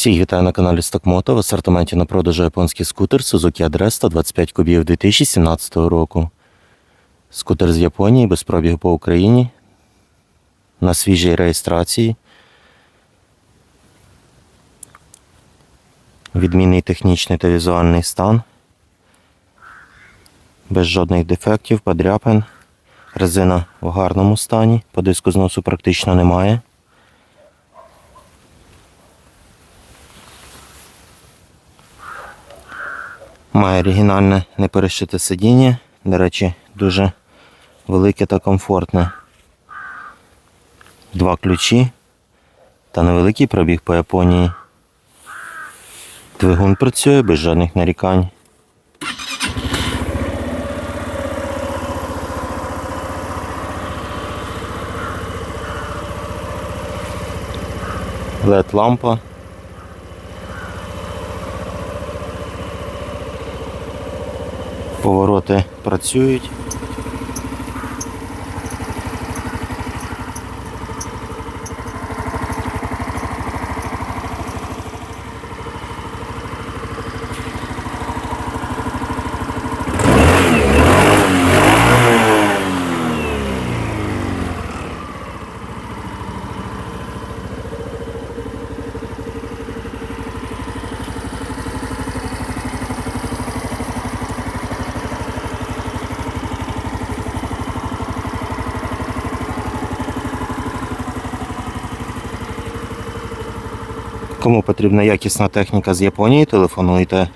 Всіх вітаю на каналі Стокмото. В асортименті на продажу японський скутер Suzuki Adresta 25 кубів 2017 року. Скутер з Японії без пробігу по Україні. На свіжій реєстрації. Відмінний технічний та візуальний стан. Без жодних дефектів, подряпин. Резина в гарному стані. По диску зносу практично немає. Має оригінальне неперешите сидіння. До речі, дуже велике та комфортне. Два ключі та невеликий пробіг по Японії. Двигун працює без жодних нарікань. led лампа. Повороти працюють. Кому потрібна якісна техніка з Японії, телефонуйте